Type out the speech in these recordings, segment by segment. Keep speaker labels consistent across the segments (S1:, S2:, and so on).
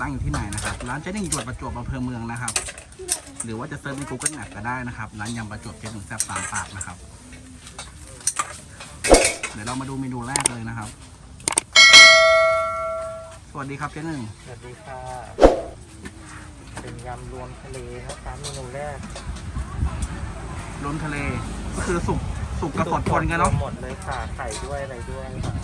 S1: ตั้งอยู่ที่ไหนนะครับ ร้านเจ๊หนึ่งอยู่จังหวัดประจวบอำเภอเมืองนะครับ หรือว่าจะเซิร์ชใน Google Map ก็ได้นะครับ ร้านยำประจวบเจ๊หนึ่งแซ่บตามปากนะครับ เดี๋ยวเรามาดูเมนูแรกเลยนะครับ สวัสดีครับเจ๊หนึ่ง
S2: สวัสดีค่ะ เป็นยำรวมทะเลนะคะเมนูแรก
S1: รวมทะเลก็คือสุกสุกกับสดปนกันเนาะ
S2: รวมหมดเลยค่ะ ไข่ด้วยอะไรด้วยค่ะ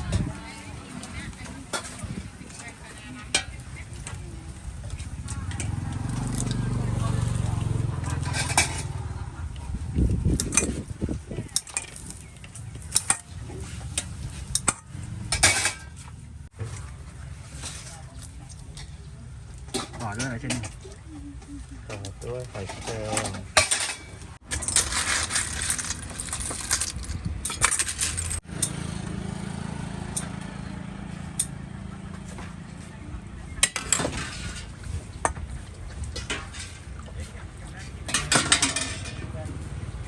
S1: ต่อด้วยอะไรเจ๊หนึ่ง
S2: ต่อด้วยหอยแครง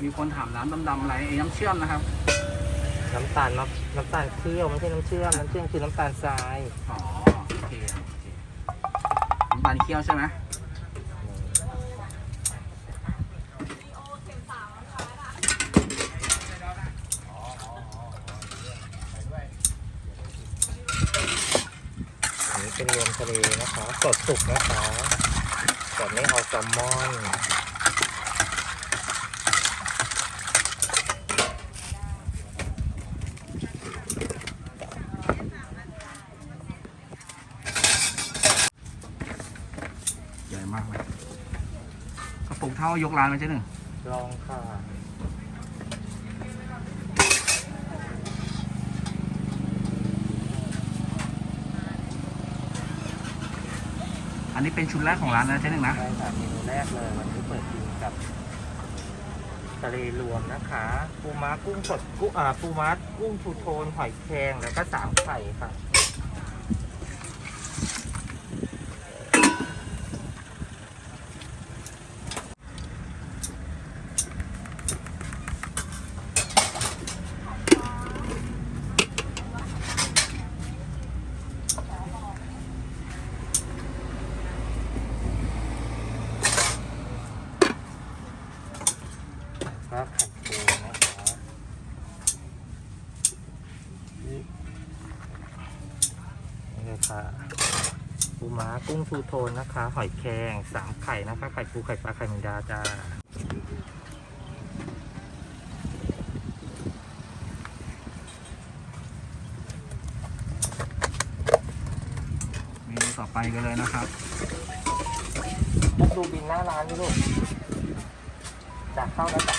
S1: มี คนถามร้านดำๆอะไรไอ้น้ำเชื่อมนะครับ
S2: น้ำตาลมะน้ำตาลเคี่ยวไม่ใช่น้ำเชื่อมน้ำเชื่อมคือน้ำตาลทราย
S1: อ๋อโอเคโอเคน้ำตาลเคี่ยวใช่ไหม
S2: อันนี้เป็นรวมทะเลนะคะสดสุกนะคะแต่ไม่เอาแซลมอน
S1: ใหญ่มากเลยกระปุก เท่ายกร้านไหมเจ๊หนึ่ง
S2: ลองค่ะ
S1: อันนี้เป็นชุดแรกของร้านนะเจ๊หนึ่งนะ
S2: ได้ค่ะเมนูแรกเลยวันนี้เปิดกินกับทะเลรวมนะคะปูม้ากุ้งสดกุ้งอ่าปูม้ากุ้งทูโทนหอยแครงแล้วก็สามไข่ค่ะ ก็ไข่ปูนะคะนี่นี่เลยค่ะ ปูม้า กุ้งทูโทนนะคะ หอยแครงสามไข่นะคะ ไข่ปูไข่ปลาไข่แมงดาจ้า
S1: เมนูต่อไปกันเลยนะครับ
S2: ดูบินหน้าร้านนี่ลูกจากเข้าแล้วจ้ะ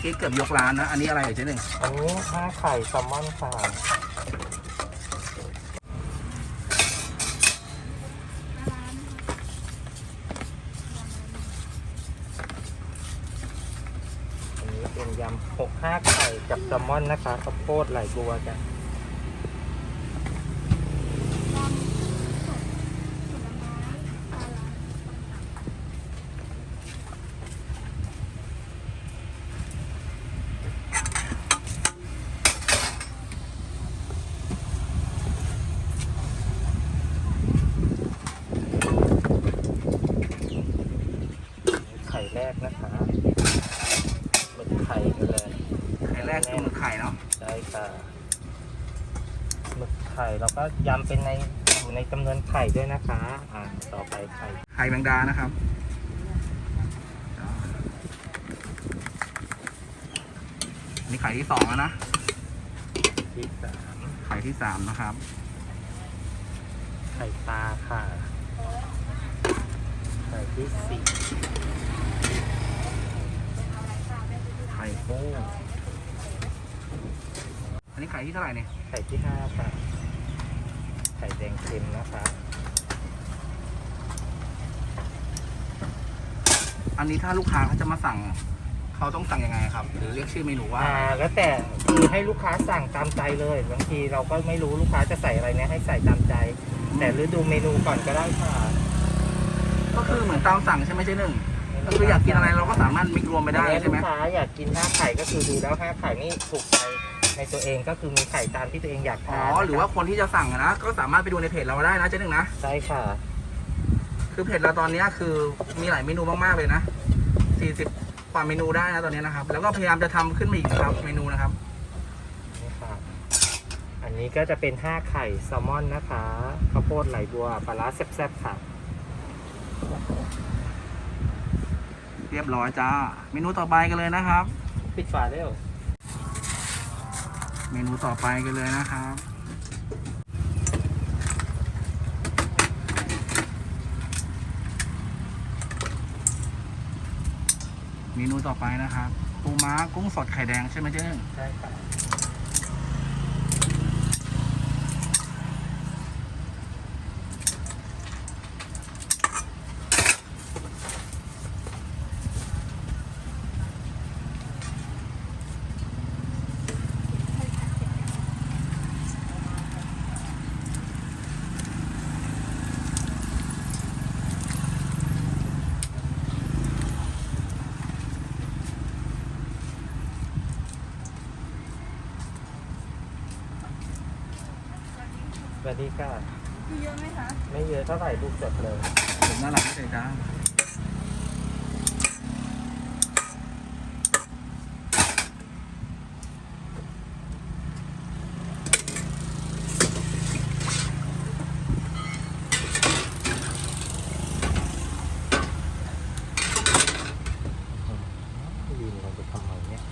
S1: อกี้เกือบยกร้านนะ อันนี้อะไรเจ๊หนึ่ง
S2: อันนี้ห้าไข่แซลมอนค่ะอันนี้เป็นยำหกห้าไข่กับแซลมอนนะคะข้าวโพดไหลบัวจ้ะ ไข่แรกนะคะหมึกไข่กันเลย
S1: ไข่แรกคือหมึกไข่เนาะ
S2: ใช่ค่ะหมึกไข่แล้วก็ยำเป็นในอยู่ในจำนวน ไข่ด้วยนะคะ อ่าต่อไปไข่
S1: ไข่แมงดานะครับ อันนี้ไข่ที่สองแล้วนะ
S2: ที่สาม
S1: ไข่ที่สามนะครับ
S2: ไข่ปลาค่ะ ไข่ที่สี่
S1: ไข่กุ้งอันนี้ไข่ที่เท่าไหร่เนี่ย
S2: ไข่ที่ห้าค่ะ ไข่แดงเค็มนะคะ
S1: อันนี้ถ้าลูกค้าเขาจะมาสั่งเขเขาต้องสั่งยังไงครับ หรือเรียกชื่อเมนูว่า
S2: อ่าแล้วแต่คือให้ลูกค้าสั่งตามใจเลยบางทีเราก็ไม่รู้ลูกค้าจะใส่อะไรเนี่ยให้ใส่ตามใจ แต่หรือดูเมนูก่อนก็ได้ค่ะ
S1: ก็คือเหมือนตามสั่งใช่ไหมเจ๊หนึ่งก็คืออยากกินอะไรเราก็สามารถมิกรวมไปได้
S2: อันนี้
S1: ใช่ไหม
S2: ลูกค้าอยากกินห้าไข่ก็คือดูแล้วห้าไข่นี่ถูกใจในตัวเองก็คือมีไข่ตามที่ตัวเองอยาก
S1: อ๋อ
S2: ทาน
S1: หรือว่าคนที่จะสั่งอะนะก็สามารถไปดูในเพจเราได้นะเจ๊หนึ่งนะ
S2: ใช่ค่ะ
S1: คือเพจเราตอนเนี้ยคือมีหลายเมนูมากๆเลยนะ 40กว่าเมนูได้นะตอนนี้นะครับ แล้วก็พยายามจะทำขึ้นมาอีกนะครับเมนูนะครับ
S2: นี่ค่ะอันนี้ก็จะเป็นห้าไข่แซลมอนนะคะข้าวโพดไหลบัวปลาร้าแซ่บๆค่ะ
S1: เรียบร้อยจ้า เมนูต่อไปกันเลยนะครับ
S2: ปิดฝาเร็ว
S1: เมนูต่อไปกันเลยนะครับ เมนูต่อไปนะครับปูม้ากุ้งสดไข่แดงใช่ไหมเจ๊หนึ่ง
S2: ใช่ครับวัสดีค่ะ
S3: มีเยอะไหมคะ
S2: ไม่ เท่าไหร่ลูกจดเลย
S1: ผมน่ารักไม่ใช่จ้า
S2: ดีนเราจะทำอะไรเนี่ย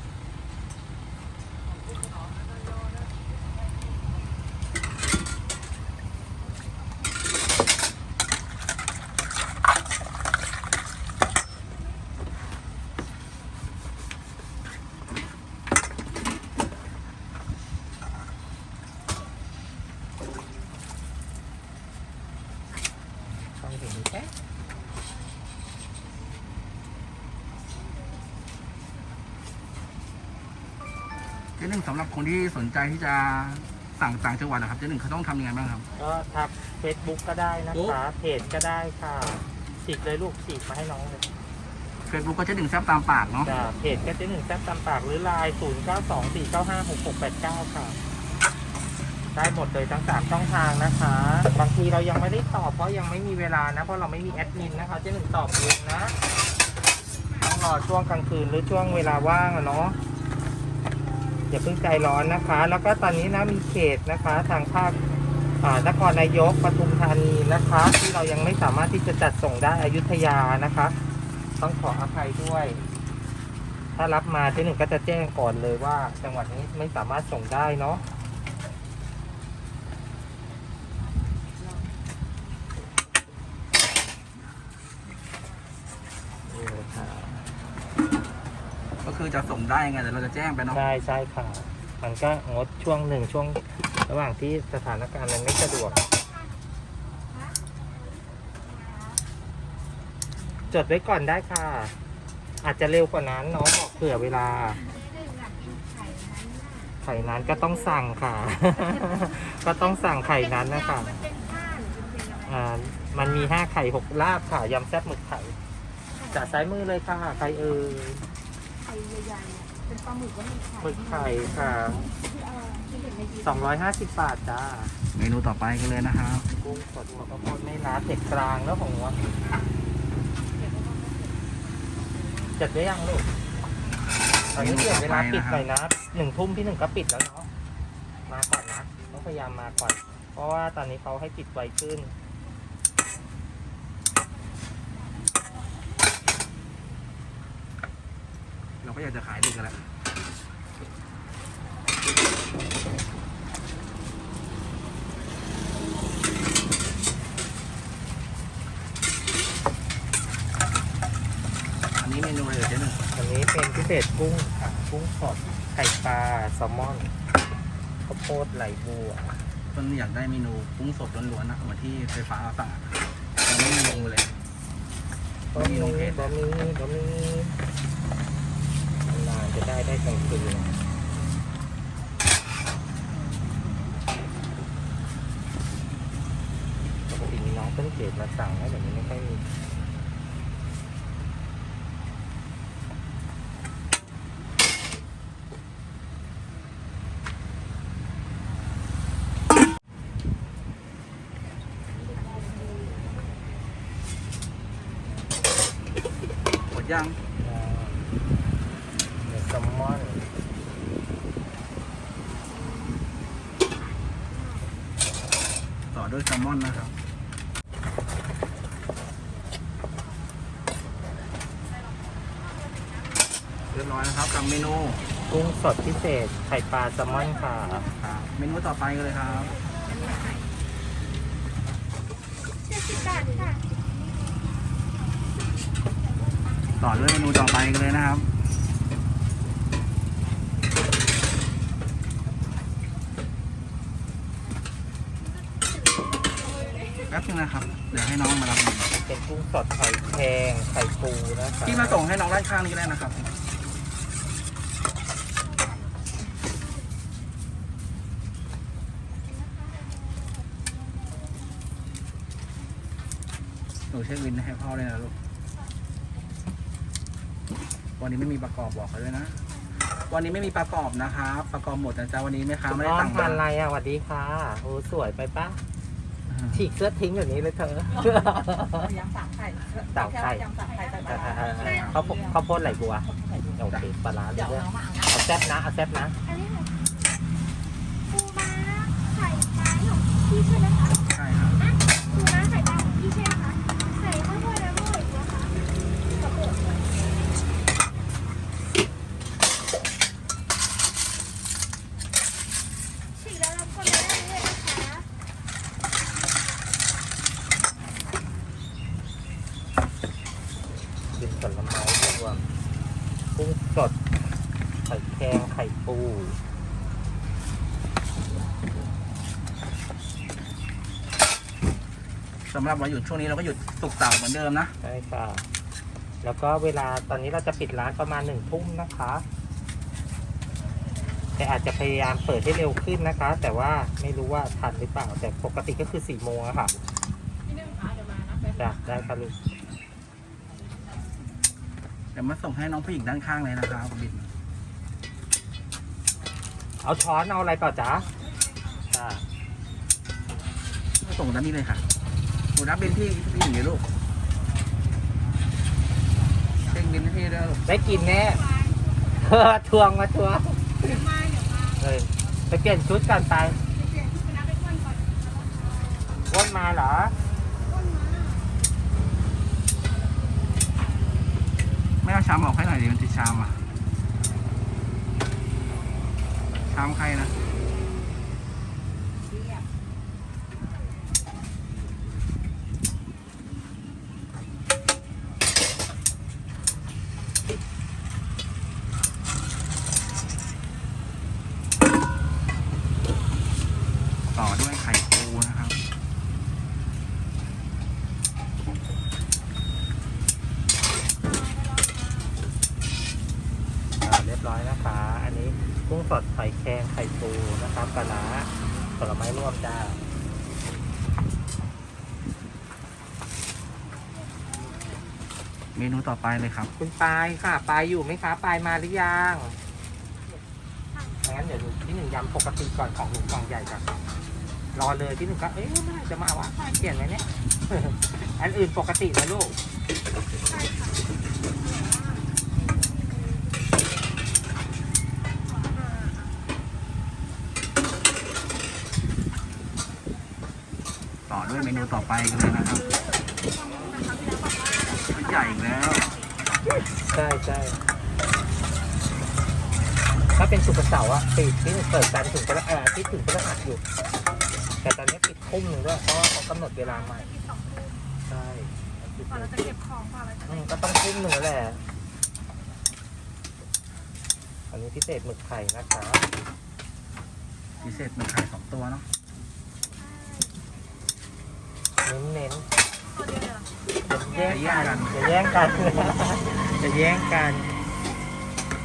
S2: ต้องถึงนี้แค่
S1: เจ๊หนึ่งสำหรับคนที่สนใจที่จะสั่งต่างจังหวัดนะครับเจ๊หนึ่งเขาต้องทำยังไงบ้างครับ
S2: ก็ทักเฟซบุ๊กก็ได้นะคะ เพจก็ได้ค่ะฉีกเลยลูกฉีกมาให้น้องเลย
S1: เฟซบุ๊กก็เจ๊หนึ่งแซบตามปากเนาะ
S2: จ้ะเพจก็จะหนึ่งแซ่บตามปากหรือไลน์ศูนย์เก้าสองสี่เก้าห้าหกหกแปดเก้าค่ะ ได้หมดเลยทั้งสามช่องทางนะคะ บางทีเรายังไม่ได้ตอบเพราะยังไม่มีเวลานะ เพราะเราไม่มีแอดมินนะคะเจะหนึ่งตอบเองนะต้องรอช่วงกลางคืนหรือช่วงเวลาว่างอะเนาะ อย่าเพิ่งใจร้อนนะคะ แล้วก็ตอนนี้นะมีเขตนะคะ ทางภาคนครนายกปทุมธานีนะคะ ที่เรายังไม่สามารถที่จะจัดส่งได้อยุธยานะคะ ต้องขออภัยด้วย ถ้ารับมาที่หนึ่งก็จะแจ้งก่อนเลยว่า จังหวัดนี้ไม่สามารถส่งได้เนาะ นี่เลยค่ะ
S1: ก็คือจะส่ง ได้ยังไงแต่เราจะแจ้งไปเนาะ
S2: ใช่ใช่ค่ะ มันก็งดช่วงหนึ่งช่วงระหว่างที่สถานการณ์มันไม่สะดวก จดไว้ก่อนได้ค่ะ อาจจะเร็วกว่านั้นน้องบอกเผื่อเวลา ไข่นั้นก็ต้องสั่งค่ะ ก็ต้องสั่งไข่นั้นนะคะ
S3: มันเป็นข้าหรือเป็นอะไร
S2: อ่ามันมีห้าไข่หกลาบค่ะยำแซ่บหมึกไข่จากซ้ายมือเลยค่ะ ใครเอ่ย
S3: ไข่ใหญ่ๆเนี่ยเป็นปลาหมึกก็มีไข่
S2: หมึกไข่ค่ะ
S3: ที่เออที่เห็นในยู
S2: สองร้อยห้าสิบบาทจ้า
S1: เมนูต่อไปกันเลยนะครับ
S2: กุ้งสดหัวข้าวโพดไม่ล้าเผ็ดกลางแล้วของหัวจัดได้ยังลูกตอนนี้เดี๋ยวเวลาปิดหน่อยนะหนึ่งทุ่มที่หนึ่งก็ปิดแล้วเนาะมาก่อนนะต้องพยายามมาก่อน เพราะว่าตอนนี้เขาให้ปิดไวขึ้น
S1: เราก็อยากจะขายดึกกันแหละอันนี้เมนูอะไรเอ่ยเจ๊หนึ่ง
S2: อันนี้เป็นพิเศษกุ้งค่ะกุ้งสดไข่ปลาแซลมอนข้าวโพดไหลบัว
S1: ต้นอยากได้เมนูกุ้งสดล้วนๆนะเหมือนที่ไฟฟ้าสั่งอะยังไม่มีลงเลย
S2: บะหมี่บะหมี่บะหมี่ จะได้ได้กลางคืนปกติมีน้องต้นเกตมาสั่งนะแต่นี้ไม่ค่อยมี
S1: ยัง
S2: เนื้อแซลมอน
S1: ต่อด้วยแซลมอนนะครับ เรียบร้อยนะครับกับเมนู
S2: กุ้ง สดพิเศษ ไข่ปลาแซลมอนค่ะ
S1: ครับเมนูต่อไปกันเลยครับ
S3: เจ็ดสิบบาทค่ะ
S1: ต่อด้วยเมนูต่อไปกันเลยนะครับ แป๊บนึงนะครับ เดี๋ยวให้น้องมารับเมนู
S2: เป็นกุ้งสดไข่แครงไข่ปูนะคะ
S1: พี่มาส่งให้น้องด้านข้างนี้ก็ได้นะครับ เช็คบินให้พ่อเลยนะลูก วันนี้ไม่มีประกอบบอกเขาด้วยนะ วันนี้ไม่มีประกอบนะครับประกอบหมดนะจ๊ะวันนี้แม่ค้าไม่ได้
S2: น้อง
S1: สั่ง
S2: ทานอะไร
S1: มา
S2: อะสวัสดีค่ะโอ้สวยไปปะฉีกเสื้อทิ้งอย่างนี้เลยเธอ
S3: ยำสามไข่
S2: สามไข่
S3: ยำสามไข่ใส่ปลา
S2: เขาวโพดข้าวโพดไหลบัวโอเคปลาร้า
S3: เดี๋ยว
S2: ด้วย
S3: น้องมาเอานะ
S2: เอาแซ่บนะเอาแซ่บนะ
S4: อันนี้ค่ะปูม้าไข่ไม้ของพี่ใช่ไหมคะ
S1: ใช่ครับ
S4: อะปูม้าไข่ปลาของพี่ใช่ไหมคะใส่ข้าวโพดแล้วก็อีกนะคะกระปุกฉีกแล้วรับคนไม่ได้เลยนะคะ
S2: เป็นผลไม้รวมกุ้งสด ไข่แครงไข่ปู
S1: สำ หรับวันหยุดช่วงนี้เราก็หยุดศุกร์เสาร์เหมือนเดิมนะ
S2: ใช่ค่ะ แล้วก็เวลาตอนนี้เราจะปิดร้านประมาณหนึ่งทุ่มนะคะ แต่อาจจะพยายามเปิดให้เร็วขึ้นนะคะ แต่ว่าไม่รู้ว่าทันหรือเปล่า แต่ปกติก็คือสี่โมงอะค่ะ
S3: พี่นึ่งขาเดี๋ยวมานะแป๊บ
S2: จ้ะได้ค่ะลูก
S1: เดี๋ยวมาส่งให้น้องผู้หญิงด้านข้างเลยนะครับบิน
S2: เอาช้อนเอาอะไรก่อนจ๊ะจ้ะ
S1: ส่งด้านนี้เลยค่ะ หนูนับบินที่พี่หญิงเลยลูกเช็คบินให้พี่ด้วยลูก
S2: ได้กินแน่เออทวงมาทวง
S3: เดี๋ยวมาเดี๋ยวมา
S2: เลยไปเปลี่ยนชุดกันไป
S3: เปลี่ยนชุดไปนะไปก้นก่อน
S2: ว่นมาเหรอ
S1: ไม่เอาชามออกให้หน่อยดิมันติดชามอะชามใครนะ ต่อด้วยไข่ปูนะครับ
S2: อ่าเรียบร้อยนะคะ อันนี้กุ้งสดไข่แครงไข่ปูนะครับปลาร้าผลไม้รวมจ้า
S1: เมนูต่อไปเลยครับ
S2: คุณปายค่ะ ปายอยู่ไหมคะ ปายมาหรือยังงั้นเดี๋ยวหนูที่หนึ่งยำปกติก่อนของหนูกล่องใหญ่ก่อนรอเลยที่หนึ่งก็เอ๊ะเมื่อไหร่จะมาวะปายเปลี่ยนไหมเนี่ย อันอื่นปกตินะลูก
S1: ต่อด้วยเมนูต่อไปกันเลยนะครับชุด ใหญ่อีกแล้ว
S2: ใช่ใช่ถ้าเป็นสุกร์เสาร์อะปิดที่เปิดการถึงพระเออที่ถึงพระหัสอยู่ แต่ตอนนี้ปิดทุ่มหนึ่งด้วยเพราะว่าเขากำหนดเวลาใหม่ใช่ปิด
S3: ก่อน
S2: ทุ่
S3: เรา
S2: ม
S3: จะเก็บของก่อนเราจะ
S2: อืมก็ต้องทุ่มหนึ่งแล้วแหละอันนี้พิเศษหมึกไข่นะคะ
S1: พิเศษมันไข่สองตัวเนาะ
S2: เน้นเน้น
S3: ตัวเดียวเลยเหรอ
S2: ๆอย่า แย่งกันอย่าแย่งกันอย่าแย่งกัน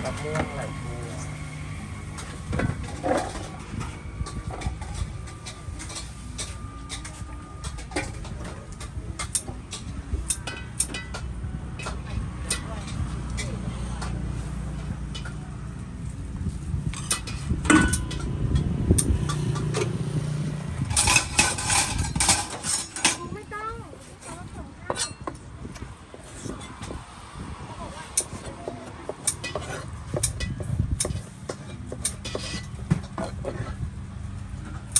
S2: กะเพม่วงไหลบัว
S4: ไม่ต้องเขาต้องส่งให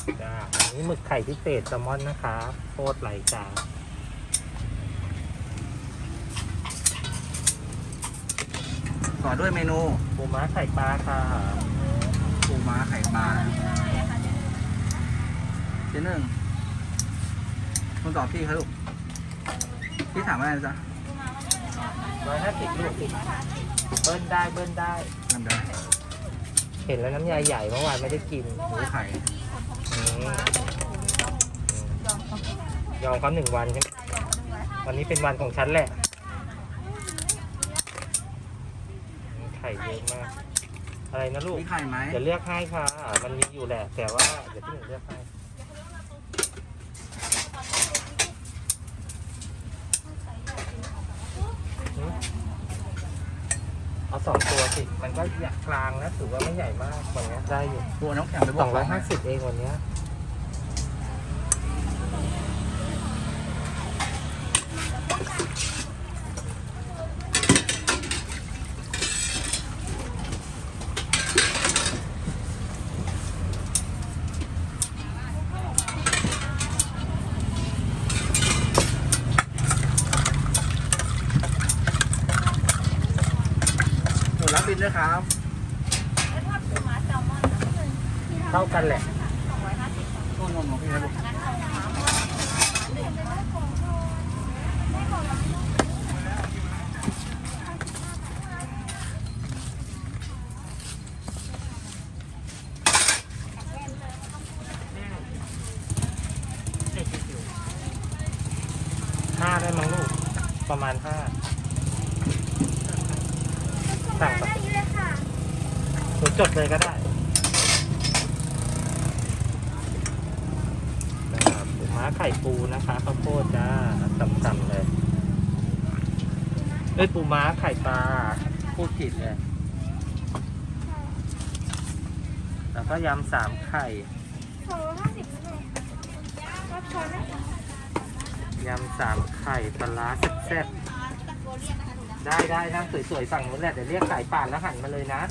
S4: ้
S2: จ้าอันนี้หมึกไข่พิเศษแซลมอนนะคะโคตรไหลจ้า
S1: ต่อด้วยเมนู
S2: ปูม้าไข่ปลาค่ะ
S1: ปูม้าไข่ปลาเจ๊หนึ่งคุณตอบพี่ครับลูกพี่ถามอะไรนะจ๊ะ
S2: ร้อยห้าสิบลูกเบิ้ลได้เบิ้ลได้
S1: จำได้
S2: เห็นแล้วน้ำยาใหญ่เมื่อวานไม่ได้กิน
S1: หมูไข่
S2: อืม ยอมเขาหนึ่งวันใช่ไหมวันนี้เป็นวันของฉันแหละ ไข่เยอะมาก อะไรนะลูก
S1: มีไข่ไหม
S2: เดี๋ยวเลือกให้ค่ะ มันมีอยู่แหละ แต่ว่าเดี๋ยวพี่หนึ่งเลือกให้หืมเอาสองตัวสิ มันก็ใหญ่กลางนะถือว่าไม่ใหญ่มากวันนี้ได้อยู่
S1: ตัวน้องแข็งไปบ
S2: ส
S1: อ
S2: อกงร้อยห้าสิบเองวันเนี้ย
S1: นด้วยครับ
S2: เท่ากันแหละ
S1: ต้นนมของพี่ครับลูก
S2: ห้าได้มั้งลูก ประมาณห้าสั่ง
S4: ได้
S2: ไป
S4: เลยค่ะ
S2: หนู จดเลยก็ได้นะครับปูม้าไข่ปูนะคะข้าวโพดจ้าต่ำๆเลยเอ้ยปูม้าไข่ปลาพูดผิดเลยแล้วก็ยำสามไข่
S4: สองร้อยห้าสิบเลยรับช้อนไหม
S2: ยำสามไข่ปลาร้าแซ่บๆได้ได้นั่งสวยๆฝั่งนู้นแหละเดี๋ยวเรียกสายป่านแล้วหันมาเลยนะ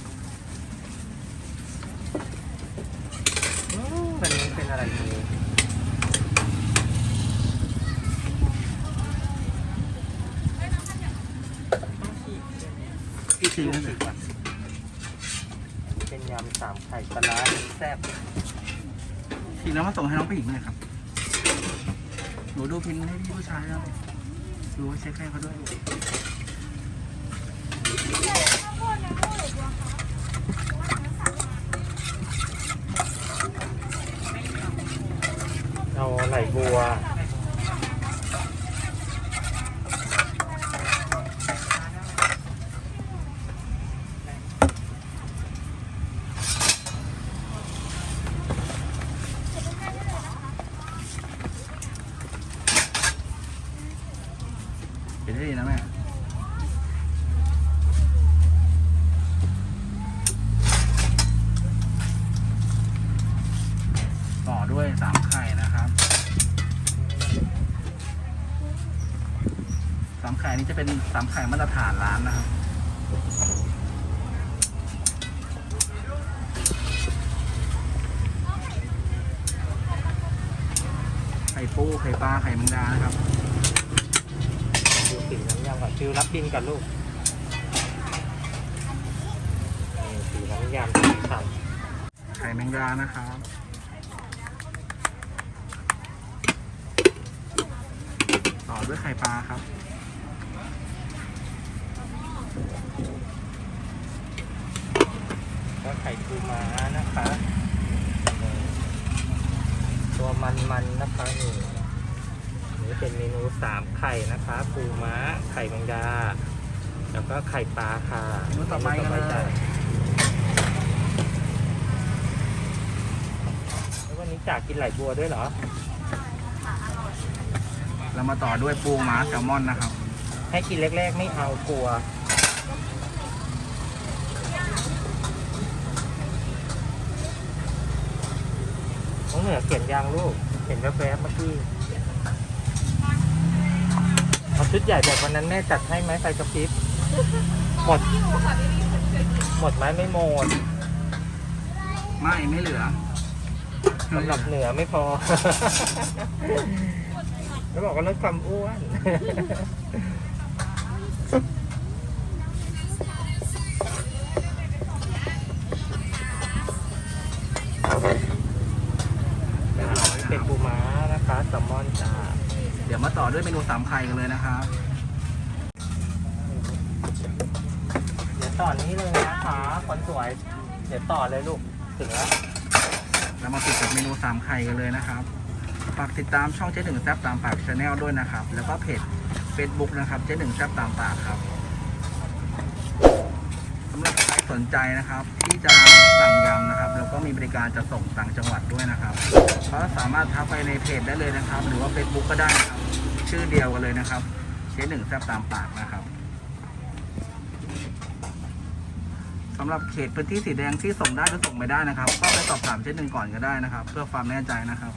S2: อืมวัน นี้เป็นอะไรดี
S1: พี่ซีนั่น
S2: สิ
S1: สิ
S2: บวันเป็นยำสามไข่ปลาร้าแซ่บ
S1: ทีแล้วมาส่งให้น้องผู้หญิงเลยครับ หนูดูพินให้พี่ผู้ชายแล้วดูว่าเช็คให้เขาด้วย
S4: ใส่ข้าวโพดนะโม่หรือบัวคะ
S2: เอาไหล บัว
S1: เห็นได้ดีนะแม่ ต่อด้วยสามไข่นะครับ สามไข่นี้จะเป็น สามไข่มาตรฐานร้านนะครับไข่ปูไข่ปลาไข่แมงดานะครับ
S2: ดูสีน้ำยำก่อนฟิวรับบินกับลูกนี่สีน้ำยำสีสัน
S1: ไข่แมงดานะครับต่อด้วยไข่ปลาครับ
S2: ก็ไข่ปูม้านะคะ ตัวมันมันนะคะนี่นี่เป็นเมนูสามไข่นะคะปูม้าไข่แมงดา แล้วก็ไข่ปลาค่ะ
S1: มื้ต่อไปกันเลย
S2: แล้ววันนี้จากกินไหลบัวด้วยเหรอ
S1: เรามาต่อด้วยปูม้าแซลมอนนะครับ
S2: ให้กินแรกๆไม่เอากลัว เหนือเขียนยางลูก เห็นแวบๆเมื่อกี้เอาชุดใหญ่แบบวันนั้นแม่จัดให้ไหมไฟกระพริบหมด หมดไหมไม่หมด
S1: ไม่ไม่เหลือ
S2: สำหรับเหนือไม่พอ แล้วบอกว่าลดความอ้วนเป็น
S1: ดี๋ยวมาต่อด้วยเมนูสามไข่กันเลยนะครับ
S2: เดี๋ยวต่อนี้เลยนะคะคนสวย เดี๋ยวต่อเลยลูกถึงแล้ว
S1: เรามาปิดกับเมนูสามไข่กันเลยนะครับฝากติดตามช่องเจ๊หนึ่งแซบตามปากชาแนลด้วยนะครับ แล้วก็เพจ Facebook นะครับเจ๊หนึ่งแซบตามปากครับสำหรับใครสนใจนะครับ ที่จะสั่งยำนะครับ แล้วก็มีบริการจะส่งต่างจังหวัดด้วยนะครับ ก็สามารถทักไปในเพจได้เลยนะครับ หรือว่า Facebook ก็ได้นะครับ ชื่อเดียวกันเลยนะครับ เชฟหนึ่งแซบตามปากนะครับสำหรับเขตพื้นที่สีแดงที่ส่งได้หรือส่งไม่ได้นะครับ ก็ไปสอบถามเชฟหนึ่งก่อนก็ได้นะครับ เพื่อความแน่ใจนะครับ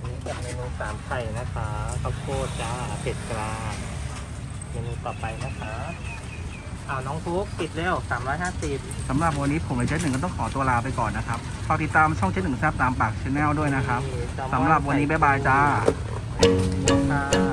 S2: อันนี้กับเมนูสามไข่นะคะข้าวโพด จ้าเผ็ดกลางเมนูต่อไปนะคะอ้าวน้องฟุกปิดเร็วสามร้อยห้าสิบ
S1: สำหรับวันนี้ผมและเจ๊หนึ่งก็ต้องขอตัวลาไปก่อนนะครับฝากติดตามช่องเจ๊หนึ่งแซบตามปากชาแนลด้วยนะครับสำหรับวันนี้บ๊ายบายจ้า
S2: ค่ะ